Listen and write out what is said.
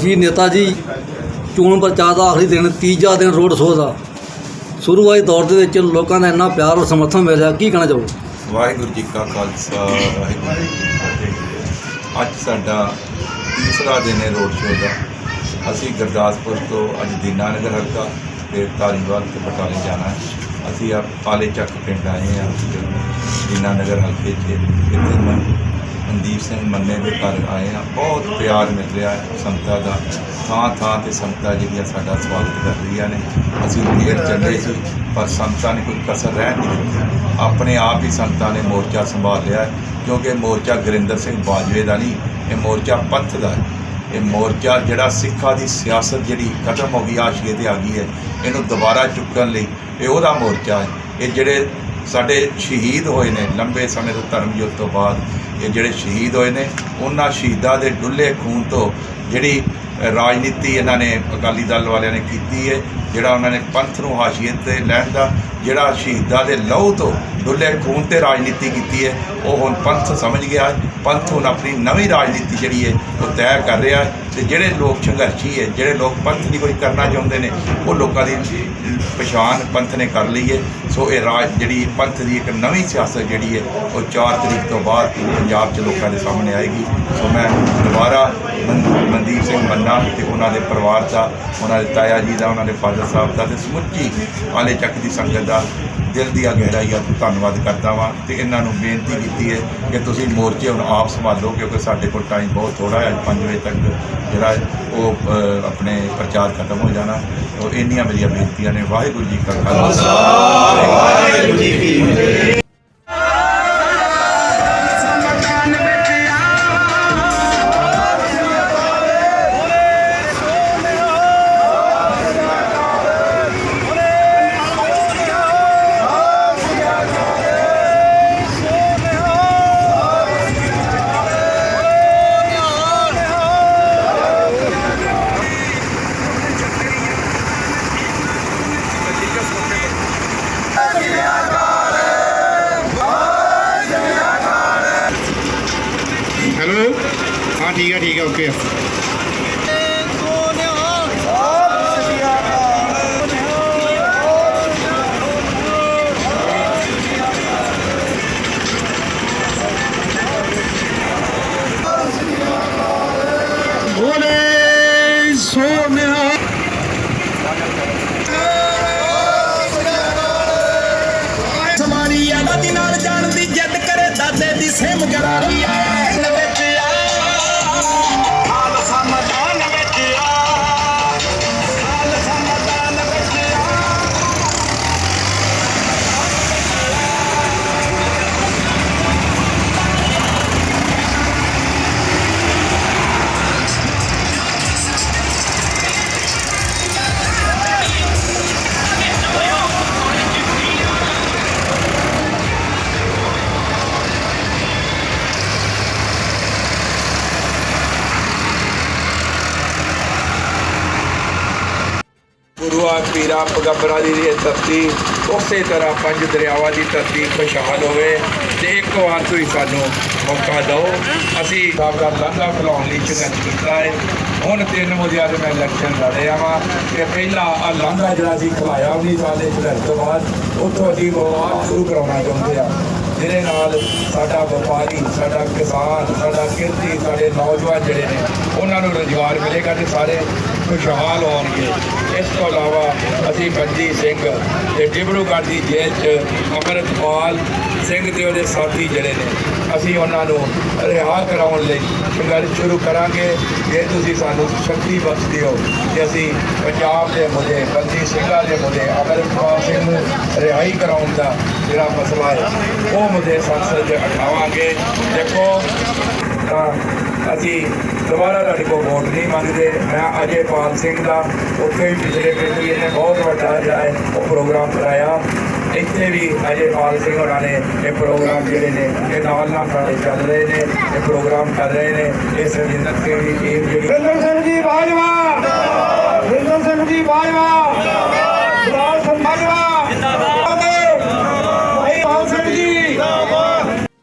ਜੀ ਨੇਤਾ ਜੀ ਚੋਣ ਪ੍ਰਚਾਰ ਦਾ ਆਖਰੀ ਦਿਨ, ਤੀਜਾ ਦਿਨ ਰੋਡ ਸ਼ੋਅ ਦਾ। ਸ਼ੁਰੂਆਤੀ ਦੌਰ ਦੇ ਵਿੱਚ ਲੋਕਾਂ ਦਾ ਇੰਨਾ ਪਿਆਰ ਔਰ ਸਮਰਥਨ ਮਿਲ ਰਿਹਾ ਕੀ ਕਹਿਣਾ ਚਾਹੋ ਵਾਹਿਗੁਰੂ ਜੀ ਕਾ ਖਾਲਸਾ, ਵਾਹਿਗੁਰੂ ਜੀ ਕੀ ਫਤਿਹ। ਅੱਜ ਸਾਡਾ ਤੀਸਰਾ ਦਿਨ ਹੈ ਰੋਡ ਸ਼ੋਅ ਦਾ। ਅਸੀਂ ਗੁਰਦਾਸਪੁਰ ਤੋਂ ਅੱਜ ਦੀਨਾਨਗਰ ਹਲਕਾ ਤੇ ਧਾਰੀਵਾਲ ਤੇ ਬਟਾਲੇ ਜਾਣਾ ਹੈ। ਅਸੀਂ ਆ ਪਾਲੇ ਚੱਕ ਪਿੰਡ ਆਏ ਹਾਂ ਦੀਨਾਨਗਰ ਹਲਕੇ 'ਚ ਇੱਥੇ ਮਨਦੀਪ ਸਿੰਘ ਮੰਨੇ ਦੇ ਘਰ ਆਏ ਹਾਂ। ਬਹੁਤ ਪਿਆਰ ਮਿਲ ਰਿਹਾ ਹੈ ਸੰਗਤਾਂ ਦਾ। ਥਾਂ ਥਾਂ ਤੇ ਸੰਗਤਾਂ ਜਿਹੜੀਆਂ ਸਾਡਾ ਸਵਾਗਤ ਕਰ ਰਹੀਆਂ ਨੇ। ਅਸੀਂ ਉਮੀਦ ਚੱਲੇ ਸੀ, ਪਰ ਸੰਗਤਾਂ ਨੇ ਕੋਈ ਕਸਰ ਰਹਿ ਨਹੀਂ ਦਿੱਤੀ। ਆਪਣੇ ਆਪ ਹੀ ਸੰਗਤਾਂ ਨੇ ਮੋਰਚਾ ਸੰਭਾਲ ਲਿਆ ਕਿਉਂਕਿ ਮੋਰਚਾ ਗੁਰਿੰਦਰ ਸਿੰਘ ਬਾਜਵੇ ਦਾ ਨਹੀਂ, ਇਹ ਮੋਰਚਾ ਪੰਥ ਦਾ ਹੈ। ਇਹ ਮੋਰਚਾ ਜਿਹੜਾ ਸਿੱਖਾਂ ਦੀ ਸਿਆਸਤ ਜਿਹੜੀ ਖਤਮ ਹੋ ਗਈ, ਆਸ਼ੀਏ ਤੇ ਆ ਗਈ ਹੈ, ਇਹਨੂੰ ਦੁਬਾਰਾ ਚੁੱਕਣ ਲਈ ਇਹ ਉਹਦਾ ਮੋਰਚਾ ਹੈ। ਇਹ ਜਿਹੜੇ ਸਾਡੇ ਸ਼ਹੀਦ ਹੋਏ ਨੇ, ਲੰਬੇ ਸਮੇਂ ਤੋਂ ਧਰਮ ਯੁੱਧ ਤੋਂ ਬਾਅਦ ਜਿਹੜੇ ਸ਼ਹੀਦ ਹੋਏ ਨੇ, ਉਹਨਾਂ ਸ਼ਹੀਦਾਂ ਦੇ ਡੁੱਲੇ ਖੂਨ ਤੋਂ ਜਿਹੜੀ ਰਾਜਨੀਤੀ ਇਹਨਾਂ ਨੇ ਅਕਾਲੀ ਦਲ ਵਾਲਿਆਂ ਨੇ ਕੀਤੀ ਹੈ ਜਿਹੜਾ ਉਹਨਾਂ ਨੇ ਪੰਥ ਨੂੰ ਹਾਸ਼ੀਏ ਤੇ ਲੈਣ ਦਾ, ਜਿਹੜਾ ਸ਼ਹੀਦਾਂ ਦੇ ਲਹੂ ਤੋਂ ਡੁੱਲੇ ਖੂਨ ਤੇ ਰਾਜਨੀਤੀ ਕੀਤੀ ਹੈ। ਉਹ ਹੁਣ ਪੰਥ ਸਮਝ ਗਿਆ ਹੈ। ਪੰਥ ਹੁਣ ਆਪਣੀ ਨਵੀਂ ਰਾਜਨੀਤੀ ਜਿਹੜੀ ਹੈ, ਉਹ ਤੈਅ ਕਰ ਰਿਹਾ ਹੈ। ਤੇ ਜਿਹੜੇ ਲੋਕ ਸੰਘਰਸ਼ੀ ਹੈ, ਜਿਹੜੇ ਲੋਕ ਪੰਥ ਦੀ ਕੋਈ ਕਰਨਾ ਚਾਹੁੰਦੇ ਨੇ, ਉਹ ਲੋਕਾਂ ਦੀ ਪਛਾਣ ਪੰਥ ਨੇ ਕਰ ਲਈ ਹੈ। ਸੋ ਇਹ ਰਾਜ ਜਿਹੜੀ ਪੰਥ ਦੀ ਇੱਕ ਨਵੀਂ ਸਿਆਸਤ ਜਿਹੜੀ ਹੈ, ਉਹ 4 ਤਰੀਕ ਤੋਂ ਬਾਅਦ ਪੰਜਾਬ 'ਚ ਲੋਕਾਂ ਦੇ ਸਾਹਮਣੇ ਆਏਗੀ। ਸੋ ਮੈਂ ਦੁਬਾਰਾ ਮਨਦੀਪ ਸਿੰਘ ਮੰਨਾ ਤੇ ਉਹਨਾਂ ਦੇ ਪਰਿਵਾਰ ਦਾ, ਉਹਨਾਂ ਦੇ ਤਾਇਆ ਜੀ ਦਾ, ਉਹਨਾਂ ਦੇ ਫਾਦਰ ਸਾਹਿਬ ਦਾ ਤੇ ਸਮੁੱਚੀ ਆਲੇ ਚੱਕ ਦੀ ਸੰਗਤ ਦਾ ਦਿਲ ਦੀਆਂ ਗਹਿਰਾਈਆਂ ਤੋਂ ਧੰਨਵਾਦ ਕਰਦਾ ਵਾਂ ਤੇ ਇਹਨਾਂ ਨੂੰ ਬੇਨਤੀ ਕੀਤੀ ਹੈ ਕਿ ਤੁਸੀਂ ਮੋਰਚੇ ਹੁਣ ਆਪ ਸੰਭਾਲੋ, ਕਿਉਂਕਿ ਸਾਡੇ ਕੋਲ ਟਾਈਮ ਬਹੁਤ ਥੋੜਾ ਹੈ। 5 ਵਜੇ ਤੱਕ ਜਿਹੜਾ ਉਹ ਆਪਣੇ ਪ੍ਰਚਾਰ ਖਤਮ ਹੋ ਜਾਣਾ। ਉਹ ਇੰਨੀਆਂ ਮੇਰੀਆਂ ਬੇਨਤੀਆਂ ਨੇ। ਵਾਹਿਗੁਰੂ ਜੀ ਕਾ ਖਾਲਸਾ। ਵਾਹਿਗੁਰੂ ਜੀ ਠੀਕ ਹੈ ਠੀਕ ਹੈ ਓਕੇ ਬੋਲੇ ਸੋਨਿਆ। ਸਮਾਰੀ ਆ ਦਾਦੀ ਨਾਲ ਜਾਣ ਦੀ ਜਦ ਕਰੇ ਦਾਦੇ ਦੀ ਸਿਮ ਗਰਾਰੀ ਐ ਗੁਰੂਆ ਪੀਰਾ ਪਗੰਬਰਾਂ ਦੀ ਧਰਤੀ, ਉਸੇ ਤਰ੍ਹਾਂ ਪੰਜ ਦਰਿਆਵਾਂ ਦੀ ਧਰਤੀ ਖੁਸ਼ਹਾਲ ਹੋਵੇ ਤੇ ਇੱਕ ਵਾਰ ਤੁਸੀਂ ਸਾਨੂੰ ਮੌਕਾ ਦਿਓ। ਅਸੀਂ ਸਾਹਿਬ ਦਾ ਲਾਂਘਾ ਖਲਾਉਣ ਲਈ ਸੰਘਰਸ਼ ਕੀਤਾ ਹੈ। ਹੁਣ ਤਿੰਨ ਮੁੱਦਿਆਂ ਤੇ ਮੈਂ ਇਲੈਕਸ਼ਨ ਲੜਿਆ ਵਾਂ ਕਿ ਪਹਿਲਾ ਆ ਲਾਂਘਾ ਜਿਹੜਾ ਸੀ ਖਲਾਇਆ 19 ਸਾਲ ਦੇ ਸੰਘਰਸ਼ ਤੋਂ ਬਾਅਦ, ਉੱਥੋਂ ਅਸੀਂ ਵਿਵਾਦ ਸ਼ੁਰੂ ਕਰਾਉਣਾ ਚਾਹੁੰਦੇ ਆ ਜਿਹਦੇ ਨਾਲ ਸਾਡਾ ਵਪਾਰੀ, ਸਾਡਾ ਕਿਸਾਨ, ਸਾਡਾ ਕਿਰਤੀ, ਸਾਡੇ ਨੌਜਵਾਨ ਜਿਹੜੇ ਨੇ, ਉਹਨਾਂ ਨੂੰ ਰੁਜ਼ਗਾਰ ਮਿਲੇਗਾ ਤੇ ਸਾਰੇ ਖੁਸ਼ਹਾਲ ਹੋਣਗੇ ਇਸ ਤੋਂ ਇਲਾਵਾ ਅਸੀਂ ਬੰਦੀ ਸਿੰਘ ਤੇ ਡਿਬਰੂਗੜ੍ਹ ਦੀ ਜੇਲ੍ਹ 'ਚ ਅੰਮ੍ਰਿਤਪਾਲ ਸਿੰਘ ਤੇ ਉਹਦੇ ਸਾਥੀ ਜਿਹੜੇ ਨੇ, ਅਸੀਂ ਉਹਨਾਂ ਨੂੰ ਰਿਹਾ ਕਰਾਉਣ ਲਈ ਸੰਘਰਸ਼ ਸ਼ੁਰੂ ਕਰਾਂਗੇ। ਜੇ ਤੁਸੀਂ ਸਾਨੂੰ ਸ਼ਕਤੀ ਬਖਸ਼ਦੇ ਹੋ ਕਿ ਅਸੀਂ ਪੰਜਾਬ ਦੇ ਮੁੱਦੇ, ਬੰਦੀ ਸਿੰਘਾਂ ਦੇ ਮੁੱਦੇ, ਅੰਮ੍ਰਿਤਪਾਲ ਸਿੰਘ ਨੂੰ ਰਿਹਾਈ ਕਰਾਉਣ ਦਾ ਜਿਹੜਾ ਮਸਲਾ ਹੈ, ਉਹ ਮੁੱਦੇ ਸੰਸਦ 'ਚ ਉਠਾਵਾਂਗੇ ਦੇਖੋ, ਤਾਂ ਅਸੀਂ ਦੁਬਾਰਾ ਤੁਹਾਡੇ ਕੋਲ ਵੋਟ ਨਹੀਂ ਮੰਗਦੇ। ਮੈਂ ਅਜੇ ਪਾਲ ਸਿੰਘ ਦਾ ਉੱਥੇ ਵੀ ਪਿਛਲੇ ਪਿੰਡ ਵੀ ਇਹਨੇ ਬਹੁਤ ਵੱਡਾ ਜਿਹੜਾ ਹੈ ਉਹ ਪ੍ਰੋਗਰਾਮ ਕਰਾਇਆ। ਇੱਥੇ ਵੀ ਅਜੇ ਪਾਲ ਸਿੰਘ ਹੋਰਾਂ ਨੇ ਇਹ ਪ੍ਰੋਗਰਾਮ ਜਿਹੜੇ ਨੇ, ਇਹ ਨਾਲ ਨਾਲ ਸਾਡੇ ਚੱਲ ਰਹੇ ਨੇ, ਇਹ ਪ੍ਰੋਗਰਾਮ ਕਰ ਰਹੇ ਨੇ। ਇਹ ਸਰਜਿੰਦਰ ਸਿੰਘ ਦੀ ਟੀਮ ਜਿਹੜੀ ਬਿੰਦਰ ਸਿੰਘ ਜੀ, ਬਾਜਵਾ! ਬਿੰਦਰ ਸਿੰਘ ਜੀ, ਬਾਜਵਾ!